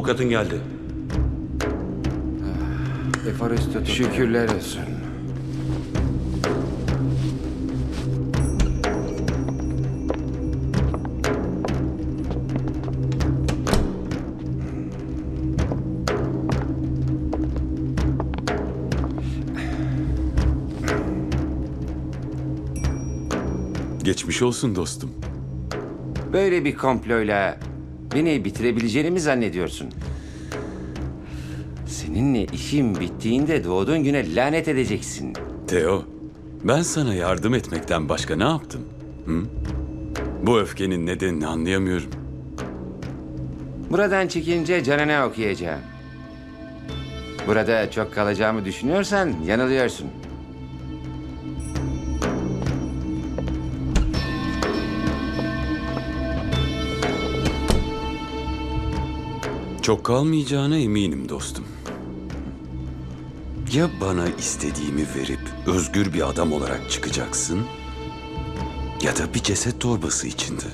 Avukatın geldi. Şükürler olsun. Geçmiş olsun dostum. Böyle bir komployla beni bitirebileceğini mi zannediyorsun? Seninle işim bittiğinde doğduğun güne lanet edeceksin. Theo, ben sana yardım etmekten başka ne yaptım? Hı? Bu öfkenin nedenini anlayamıyorum. Buradan çıkınca canına okuyacağım. Burada çok kalacağımı düşünüyorsan yanılıyorsun. Çok kalmayacağına eminim dostum. Ya bana istediğimi verip özgür bir adam olarak çıkacaksın ya da bir ceset torbası içinde.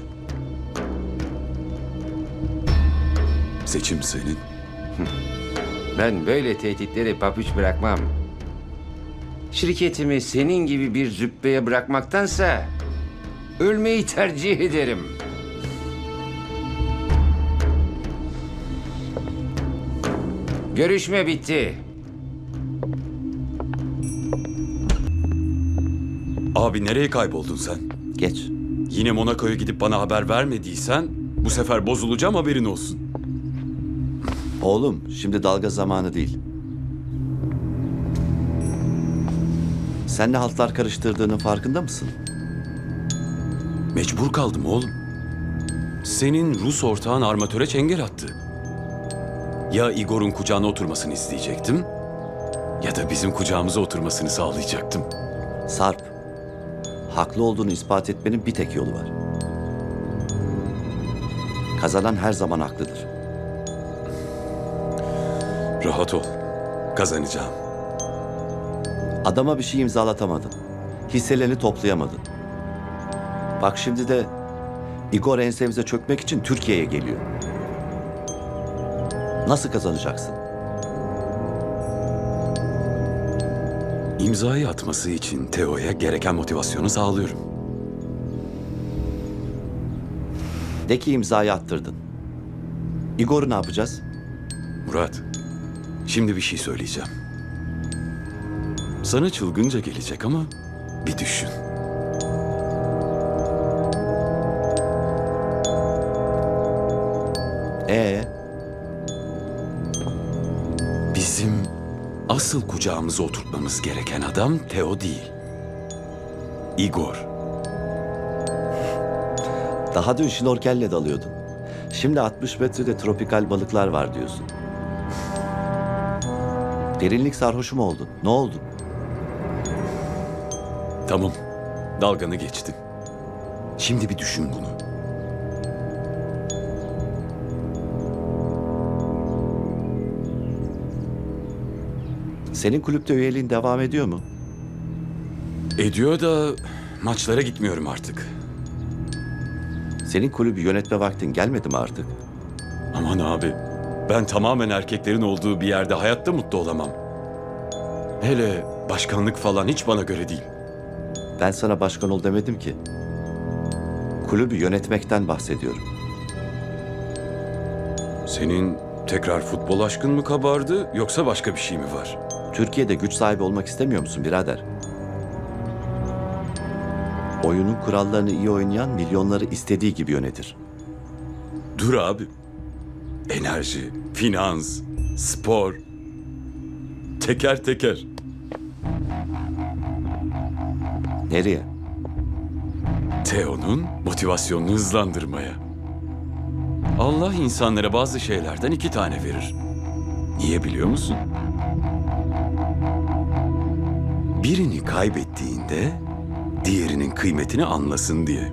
Seçim senin. Ben böyle tehditleri papuç bırakmam. Şirketimi senin gibi bir züppeye bırakmaktansa ölmeyi tercih ederim. Görüşme bitti. Abi nereye kayboldun sen? Geç. Yine Monaco'ya gidip bana haber vermediysen bu sefer bozulacağım haberin olsun. Oğlum, şimdi dalga zamanı değil. Sen ne haltlar karıştırdığının farkında mısın? Mecbur kaldım oğlum. Senin Rus ortağın armatöre çengel attı. Ya Igor'un kucağına oturmasını isteyecektim ya da bizim kucağımıza oturmasını sağlayacaktım. Sarp, haklı olduğunu ispat etmenin bir tek yolu var. Kazanan her zaman haklıdır. Rahat ol. Kazanacağım. Adama bir şey imzalatamadın. Hisselerini toplayamadın. Bak şimdi de Igor ensemize çökmek için Türkiye'ye geliyor. Nasıl kazanacaksın? İmzayı atması için Teo'ya gereken motivasyonu sağlıyorum. De ki imzayı attırdın. Igor'u ne yapacağız? Murat, şimdi bir şey söyleyeceğim. Sana çılgınca gelecek ama bir düşün. Ee, asıl kucağımıza oturtmamız gereken adam Teo değil. Igor. daha dün şnorkelle dalıyordun. Şimdi 60 metrede tropikal balıklar var diyorsun. Derinlik sarhoşu mu oldun? Ne oldu? Tamam, dalganı geçtim. Şimdi bir düşün bunu. Senin kulüpte üyeliğin devam ediyor mu? Ediyor da maçlara gitmiyorum artık. Senin kulübü yönetme vaktin gelmedi mi artık? Aman abi, ben tamamen erkeklerin olduğu bir yerde hayatta mutlu olamam. Hele başkanlık falan hiç bana göre değil. Ben sana başkan ol demedim ki. Kulübü yönetmekten bahsediyorum. Senin tekrar futbol aşkın mı kabardı yoksa başka bir şey mi var? Türkiye'de güç sahibi olmak istemiyor musun birader? Oyunun kurallarını iyi oynayan milyonları istediği gibi yönetir. Dur abi. Enerji, finans, spor. Teker teker. Nereye? Teo'nun motivasyonunu hızlandırmaya. Allah insanlara bazı şeylerden iki tane verir. Niye biliyor musun? Birini kaybettiğinde diğerinin kıymetini anlasın diye.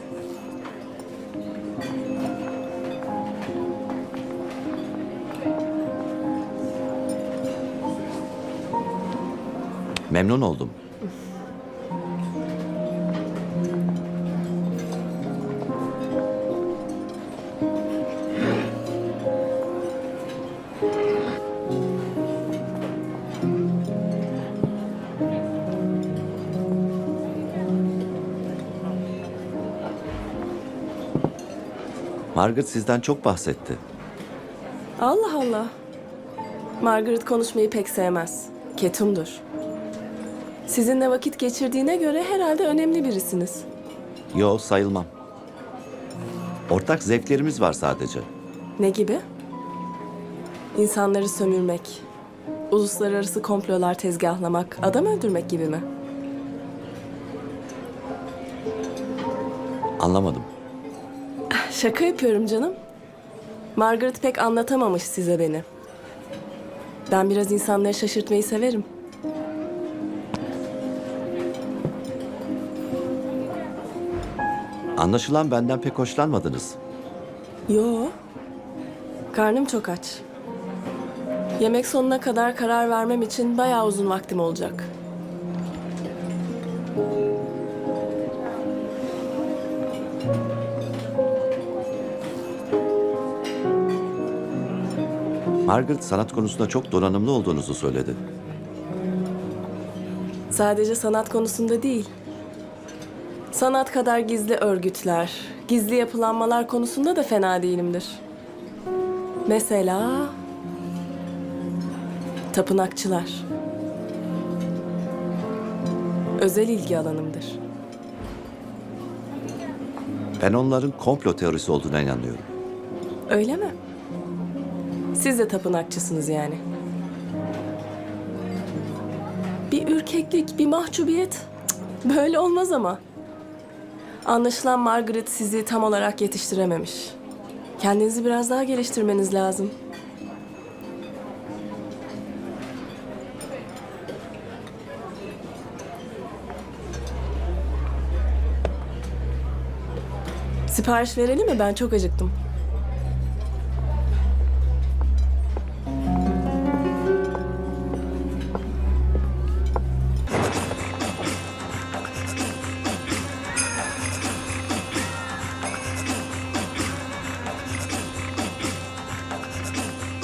Memnun oldum. Margaret sizden çok bahsetti. Allah Allah. Margaret konuşmayı pek sevmez. Ketumdur. Sizinle vakit geçirdiğine göre herhalde önemli birisiniz. Yo sayılmam. Ortak zevklerimiz var sadece. Ne gibi? İnsanları sömürmek, uluslararası komplolar tezgahlamak, adam öldürmek gibi mi? Anlamadım. Şaka yapıyorum canım. Margaret pek anlatamamış size beni. Ben biraz insanları şaşırtmayı severim. Anlaşılan benden pek hoşlanmadınız. Yo. Karnım çok aç. Yemek sonuna kadar karar vermem için bayağı uzun vaktim olacak. Margaret sanat konusunda çok donanımlı olduğunuzu söyledi. Sadece sanat konusunda değil. Sanat kadar gizli örgütler, gizli yapılanmalar konusunda da fena değilimdir. Mesela tapınakçılar. Özel ilgi alanımdır. Ben onların komplo teorisi olduğuna inanıyorum. Öyle mi? Siz de tapınakçısınız yani. Bir ürkeklik, bir mahcubiyet. Cık, Böyle olmaz ama. Anlaşılan Margaret sizi tam olarak yetiştirememiş. Kendinizi biraz daha geliştirmeniz lazım. Sipariş verelim mi? Ben çok acıktım.